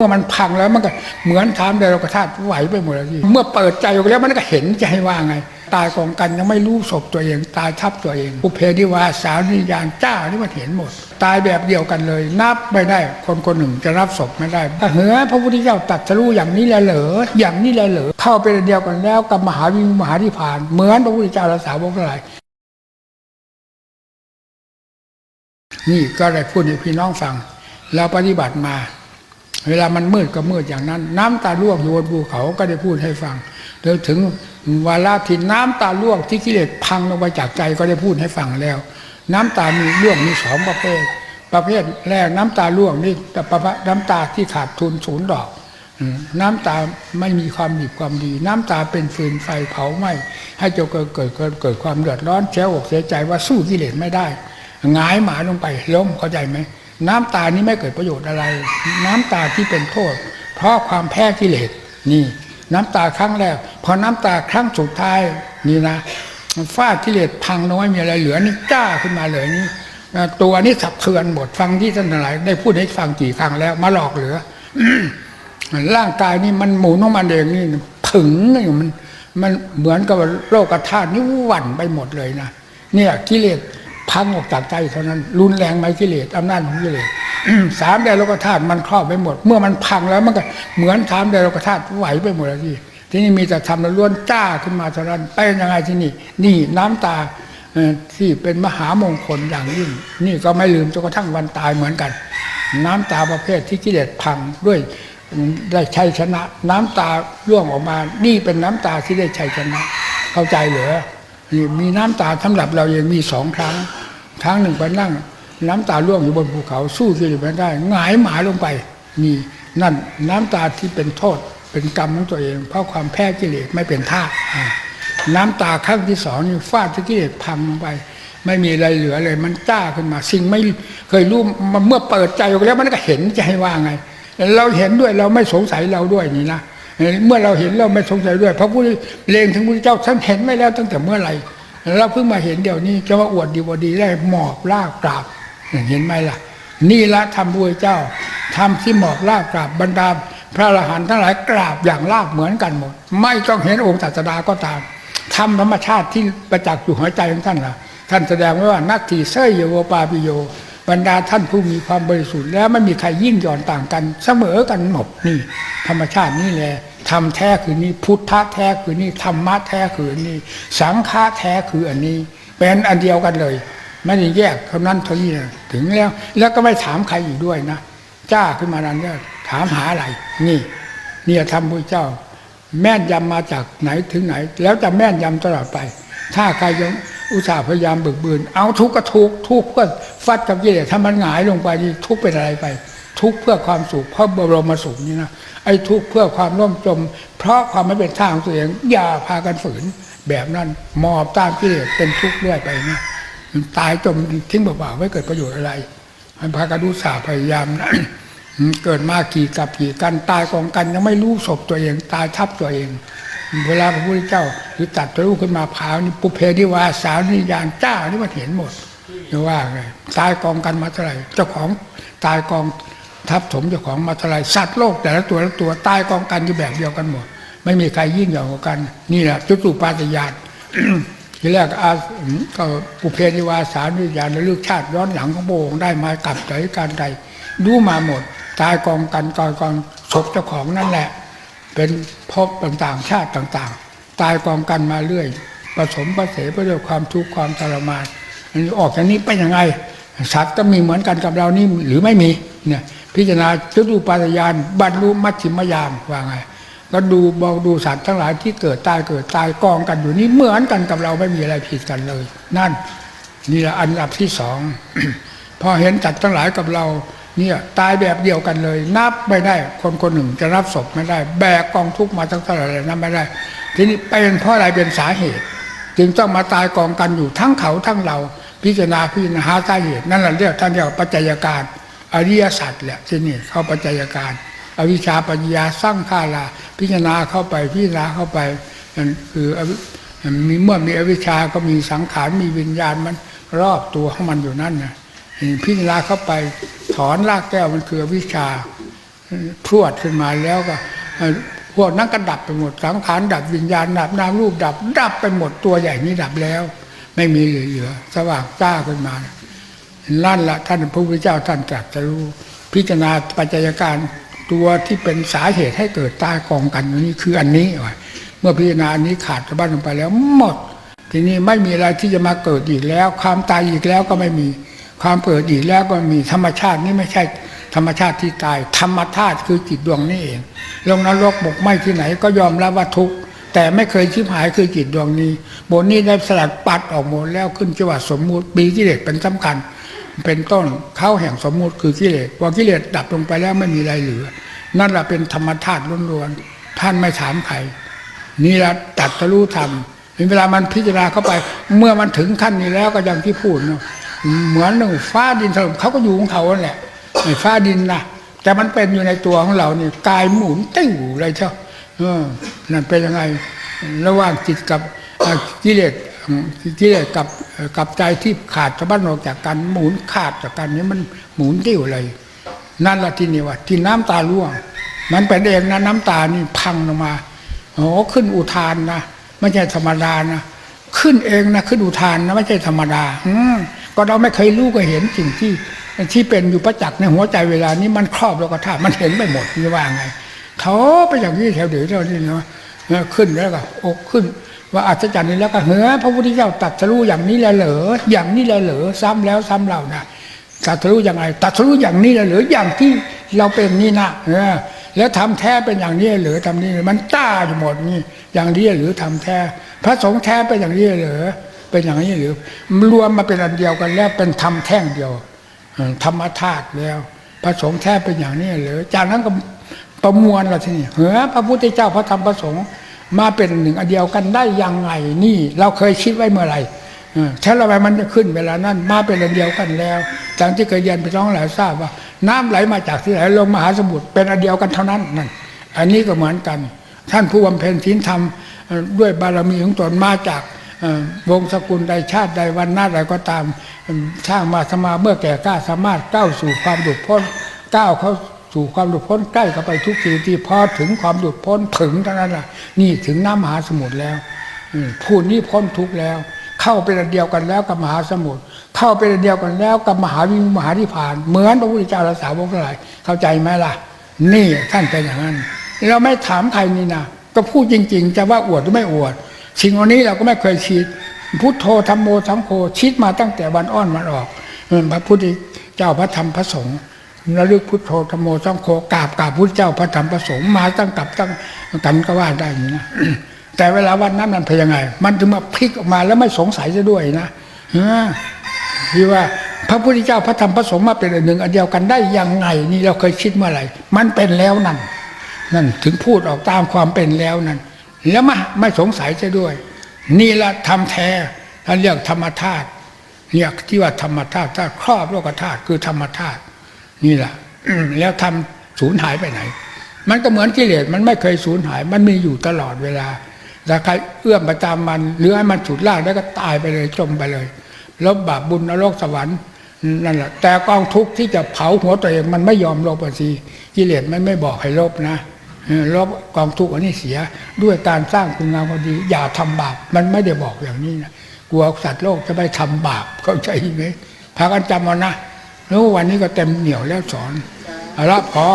เมื่อมันพังแล้วมันก็เหมือนถามเดโลกธาตุไหวไปหมดแล้วที่เมื่อเปิดใจออกแล้วมันก็เห็นจะให้ว่าไง ตายกองกันยังไม่รู้ศพตัวเอง ตายทับตัวเองอุเพนิวาสาวนิยานจ้านี่มันเห็นหมด ตายแบบเดียวกันเลย นับไม่ได้ คนคนหนึ่งจะรับศพไม่ได้ถ้าเหือพระพุทธเจ้าตรัดจะรู้อย่างนี้แหละเหรออย่างนี้แหละเหรอเข้าเป็นอันเดียวกันแล้วกับมหาวิมุตติมหานิพพาน เหมือนพระพุทธเจ้าและสาวกทั้งหลายนี่ก็ได้พูดให้พี่น้องฟังเราปฏิบัติมา เวลามันมืดก็มืดอย่างนั้น น้ำตาลวงอยู่บนภูเขาก็ได้พูดให้ฟังเดินถึงวาระที่น้ำตาลวงที่กิเลสพังลงไปจากใจก็ได้พูดให้ฟังแล้ว น้ำตามีล่วงมีสองประเภท ประเภทแรกน้ำตาลวงนี่แต่ประเภทน้ำตาที่ขาดทุนศูนย์ดอก น้ำตาไม่มีความดีความดี น้ำตาเป็นฟืนไฟเผาไหม้ให้เจ้าเกิดเกิดเกิดเกิดความเดือดร้อนเสียอกเสียใจว่าสู้กิเลสไม่ได้หงายหมาลงไปล้มเข้าใจไหม น้ำตานี้ไม่เกิดประโยชน์อะไร น้ำตาที่เป็นโทษ เพราะความแพ้กิเลสนี่ น้ำตาครั้งแรก พอน้ำตาครั้งสุดท้ายนี่นะฟาดกิเลสพังน้อยมีอะไรเหลือนี่จ้าขึ้นมาเลยนี่ตัวนี้สับเทือนหมดฟังที่ท่านหลายได้พูดให้ฟังกี่ครั้งแล้ว มาหลอกเหลือร่างกายนี่มันหมุนของมันเองนี่ผึ่งนี่มัน มันเหมือนกับโลกธาตุนี่หวั่นไปหมดเลยนะเนี่ยกิเลส พังออกจากใจเท่านั้น รุนแรงไหมกิเลสอำนาจของกิเลสสามแดนโลกธาตุมันครอบไปหมด เมื่อมันพังแล้วมันก็เหมือนสามแดนโลกธาตุไหวไปหมดแล้วที่ที่นี่มีแต่ทำแล้วล้วนจ้าขึ้นมาเท่านั้นเป็นยังไงที่นี่ นี่น้ำตาเอ่อที่เป็นมหามงคลอย่างยิ่ง นี่ก็ไม่ลืมจนกระทั่งวันตายเหมือนกัน น้ำตาประเภทที่กิเลสพังด้วยได้ชัยชนะ น้ำตาร่วงออกมา นี่เป็นน้ำตาที่ได้ชัยชนะ เข้าใจเหรอนี่มีน้ำตาสำหรับเรายังมีสองครั้ง ครั้งหนึ่งไปนั่ง น้ำตาร่วงอยู่บนภูเขาสู้กิเลสไม่ได้หงายหมาลงไปนี่นั่นน้ำตาที่เป็นโทษเป็นกรรมของตัวเอง เพราะความแพ้กิเลสไม่เป็นท่าตุอ่าน้ำตาครั้งที่สองนี่ฟาดที่กิเลสพังลงไป ไม่มีอะไรเหลือเลยมันจ้าขึ้นมา สิ่งไม่เคยรู้มันเมื่อเปิดใจออกแล้วมันก็เห็นจะให้ว่าไง เราเห็นด้วยเราไม่สงสัยเราด้วยนี่นะเมื่อเราเห็นเราไม่สงสัยด้วยเพราะผู้เลงถึงพระเจ้าท่านเห็นไว้แล้วตั้งแต่เมื่อไหร่ เราเพิ่งมาเห็นเดี๋ยวนี้จะว่าอวดดีบดีได้หมอบลากกราบเห็นไหมล่ะ นี่ละทำพระเจ้าทำที่หมอบลากกราบบรรดาพระอรหันต์ทั้งหลายกราบอย่างลาบเหมือนกันหมด ไม่ต้องเห็นองค์ศาสดาก็ตามทำธรรมชาติที่ประจักษ์อยู่หัวใจของท่านล่ะ ท่านแสดงไว้ว่านักทีเสยโยวปาปิโย บรรดาท่านผู้มีความบริสุทธิ์แล้วไม่มีใครยิ่งหย่อนต่างกัน เสมอกันหมดนี่ ธรรมชาตินี่แหละ ธรรมแท้คือนี่พุทธะแท้คือนี่ธรรมะแท้คือนี้ สังฆะแท้คืออันนี้ เป็นอันเดียวกันเลยไม่ได้แยกเท่านั้นเท่านี้นะถึงแล้ว แล้วก็ไม่ถามใครอีกด้วยนะจ้าขึ้นมานั้นเนี่ยถามหาอะไร นี่เนี่ยธรรมพระเจ้า แม่นยำมาจากไหนถึงไหน แล้วจะแม่นยำตลอดไป ถ้าใครยังอุตส่าห์พยายามบึกบืน เอาทุกข์ก็ทุกข์ทุกข์เพื่อฟัดกับกิเลสถ้ามันหงายลงไปนี่ทุกข์เป็นอะไรไป ทุกข์เพื่อความสุขเพราะบรมสุขนี่นะไอ้ทุกข์เพื่อความร่มจม เพราะความไม่เป็นท่าของตัวเองอย่าพากันฝืน แบบนั้นมอบตามกิเลสเป็นทุกข์เรื่อยไปนะมันตายจมทิ้งเปล่าๆไม่เกิดประโยชน์อะไรให้พากันอุตส่าพยายามนะเกิดมากี่กับกี่กันตายกองกันยังไม่รู้ศพตัวเอง ตายทับตัวเอง เวลาพระพุทธเจ้าหรือตัดตัวลูกขึ้นมาพาวนี่ปุเพนิวาสาวนิยานจ้านี่มันเห็นหมดจะว่าไงตายกองกันมาเท่าไหร่เจ้าของตายกอง ทับถมเจ้าของมาท่าไหร่สัตว์โลก แต่ละตัวละตัวตายกองกันอยู่แบบเดียวกันหมด ไม่มีใครยิ่งใหญ่กว่ากัน นี่แหละจุตุปาตยานทีแรกอาก็ปุเพนิวาสานิยานระลึกชาติย้อนหลังของพระองได้มากลับใจการใดรู้มาหมด ตายกองกันกองกองศพเจ้าของนั่นแหละ เป็นภพต่างๆชาติต่างๆ ตายกองกันมาเรื่อยผสมประเสไปด้วยความทุกข์ความทรมานอันนี้ออกจากนี้เป็นยังไงสัตว์ก็มีเหมือนกันกับเรานี่หรือไม่มีเนี่ย พิจารณาจุดูปาตยานบรรลุมัชฌิมยามว่าไงก็ดูมองดูสัตว์ทั้งหลายที่เกิดตายเกิดตายกองกันอยู่นี่เหมือนกันกับเราไม่มีอะไรผิดกันเลย นั่น นี่แหละอันดับที่สองพอเห็นสัตว์ทั้งหลายกับเรา เนี่ยตายแบบเดียวกันเลย นับไม่ได้ คนคนหนึ่งจะรับศพไม่ได้ แบกกองทุกมาทั้งเท่าไหร่นับไม่ได้ ทีนี้เป็นเพราะอะไรเป็นสาเหตุ จึงต้องมาตายกองกันอยู่ทั้งเขาทั้งเรา พิจารณาพิจารณาหาสาเหตุนั่นแหละเรียกท่านเรียกว่าปัจจัยการ อริยสัจแหละที่นี่เข้าปัจจัยการอวิชชาปัญญาสร้างฆาลา พิจารณาเข้าไปพิจารณาเข้าไปนั่นคือมีเมื่อมีอวิชชาก็มีสังขารมีวิญญาณมันรอบตัวของมันอยู่นั่นนะพิจารณาเข้าไปถอนรากแก้วมันคืออวิชชาพรวดขึ้นมาแล้วก็พวกนั้นก็ดับไปหมดสังขารดับวิญญาณดับนามรูปดับ ดับไปหมดตัวใหญ่นี้ดับแล้ว ไม่มีเหลือสว่างจ้าขึ้นมา นั่นละท่านพระพุทธเจ้าท่านตรัสรู้พิจารณาปัจจัยการตัวที่เป็นสาเหตุให้เกิดตายกองกันนี่คืออันนี้ว่ะเมื่อพิจารณาอันนี้ขาดสะบั้นลงไปแล้วหมด ทีนี้ไม่มีอะไรที่จะมาเกิดอีกแล้ว ความตายอีกแล้วก็ไม่มีความเกิดอีกแล้วก็มีธรรมชาตินี่ไม่ใช่ธรรมชาติที่ตาย ธรรมธาตุคือจิตดวงนี้เองลงนรกบกไหมที่ไหนก็ยอมรับว่าทุกข์แต่ไม่เคยชิบหายคือจิตดวงนี้บนนี้ได้สลัดปัดออกหมดแล้วขึ้นจังหวัดสมมุติปีกิเลสเป็นสำคัญ เป็นต้นเข้าแห่งสมมุติคือกิเลสพอกิเลสดับลงไปแล้วไม่มีอะไรเหลือ นั่นแหละเป็นธรรมธาตุล้วนๆท่านไม่ถามใครนี่ละตัดทะลุธรรมเวลามันพิจารณาเข้าไป เมื่อมันถึงขั้นนี้แล้วก็อย่างที่พูดเนาะเหมือนหนึ่งฟ้าดินถล่มเขาก็อยู่ของเขาอันแหละไอ้ฟ้าดินนะแต่มันเป็นอยู่ในตัวของเราเนี่ยกายหมุนติ้วเลยเช่าเออนั่นเป็นยังไงระหว่างจิตกับกิเลส อืมกิเลสกับกับใจที่ขาดสะบั้นออกจากกันหมุนขาดจากกันนี้มันหมุนติ้วเลย นั่นละที่นี่ว่า ที่น้ำตาร่วง มันเป็นเองนะน้ำตานี่พังลงมาโอ้ขึ้นอุทานนะไม่ใช่ธรรมดานะขึ้นเองนะขึ้นอุทานนะไม่ใช่ธรรมดา อืมก็เราไม่เคยรู้ก็เห็นสิ่งที่ที่เป็นอยู่ประจักษ์ในหัวใจเวลานี้มันครอบโลกธาตุมันเห็นไปหมดนี่ว่าไงเขาไปอย่างนี้แถวเดี๋ยวเท่านี้เนาะขึ้นแล้วก็อ้ขึ้น ว่าอัศจรรย์นี้แล้วก็เฮ้ยพระพุทธเจ้าตัดสรู้อย่างนี้แล้วเหรออย่างนี้แล้วเหรอซ้ำแล้วซ้ำเล่านะตัดสรู้ยังไงตัดสรู้อย่างนี้แล้วเหรออย่างที่เราเป็นนี่นะเออแล้วทำแท้เป็นอย่างนี้หรือทำนี่มันจ้าอยู่หมดนี่อย่างนี้หรือทำแท้ พระสงฆ์แท้เป็นอย่างนี้หรือเป็นอย่างนี้หรือรวมมาเป็นอันเดียวกันแล้วเป็นธรรมแท่งเดียวธรรมธาตุแล้ว พระสงฆ์แท้เป็นอย่างนี้หรือจากนั้นก็ประมวลละทีนี้เฮ้อพระพุทธเจ้าพระธรรมพระสงฆ์ มาเป็นหนึ่งอันเดียวกันได้ยังไงนี่ เราเคยคิดไว้เมื่อไหร่เออถ้าเราไปมันจะขึ้นเวลานั้นมาเป็นอันเดียวกันแล้วจังที่เคยเรียนไปร้องหลายทราบว่า น้ำไหลมาจากที่ไหนลงมหาสมุทรเป็นอันเดียวกันเท่านั้นนั่นอันนี้ก็เหมือนกัน ท่านผู้บำเพ็ญศีลธรรมด้วยบารมีของตนมาจากวงศกุลใดชาติใดวันหน้าใดก็ตามสร้างมาสมาเมื่อแก่กล้าสามารถก้าวสู่ความหลุดพ้นก้าวเข้า สู่ความหลุดพ้นใกล้เข้าไปทุกทีที่พอถึงความหลุดพ้นถึงเท่านั้นแหละนี่ถึงน้ำมหาสมุทรแล้วผู้นี้พ้นทุกแล้ว เข้าเป็นเดียวกันแล้วกับมหาสมุทรเข้าเป็นเดียวกันแล้วกับมหาวิมุมหานิพพาน เหมือนพระพุทธเจ้าและสาวกทั้งหลายเข้าใจไหมล่ะ นี่ท่านเป็นอย่างนั้น เราไม่ถามใครนี่นะก็พูดจริง ๆ จะว่าอวดหรือไม่อวดสิ่งเหล่านี้เราก็ไม่เคยคิดพุทโธธรรมโมสังโฆคิดมาตั้งแต่วันอ้อนวันออกเออพระพุทธเจ้าพระธรรมพระสงฆ์ ระลึกพุทโธธรรมโมสังโฆกราบกราบพุทธเจ้าพระธรรมพระสงฆ์มาตั้งกับตั้งกันก็ว่าได้อย่างนี้นะแต่เวลาวันนั้นมันเป็นยังไง มันถึงมาพลิกออกมาแล้วไม่สงสัยซะด้วยนะเออที่ว่าพระพุทธเจ้าพระธรรมพระสงฆ์มาเป็นอันหนึ่งอันเดียวกันได้ยังไง นี่เราเคยคิดเมื่อไหร่ มันเป็นแล้วนั่นนั่นถึงพูดออกตามความเป็นแล้วนั่นแล้วมาไม่สงสัยซะด้วย นี่ละทำแท้ท่านเรียกธรรมธาตุเรียกที่ว่าธรรมธาตุถ้าครอบโลกธาตุคือธรรมธาตุ นี่แหละแล้วทำสูญหายไปไหน มันก็เหมือนกิเลสมันไม่เคยสูญหาย มันมีอยู่ตลอดเวลาถ้าใครเอื้อมไปตามมัน หรือให้มันฉุดล่ากแล้วก็ตายไปเลยจมไปเลยลบบาปบุญนรกสวรรค์นั่นแหละแต่กองทุกข์ที่จะเผาหัวตัวเองมันไม่ยอมลบสิกิเลสมันไม่บอกให้ลบนะลบกองทุกข์อันนี้เสียด้วยการสร้างคุณงามความดี อย่าทำบาปมันไม่ได้บอกอย่างนี้นะกลัวสัตว์โลกจะไปทำบาปเข้าใจไหมพากันจำเอานะ แล้วันนี้ก็เต็มเหนียวแล้วสอนเอาละพอ